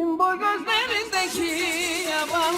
Gün boy gözlerindeki yaban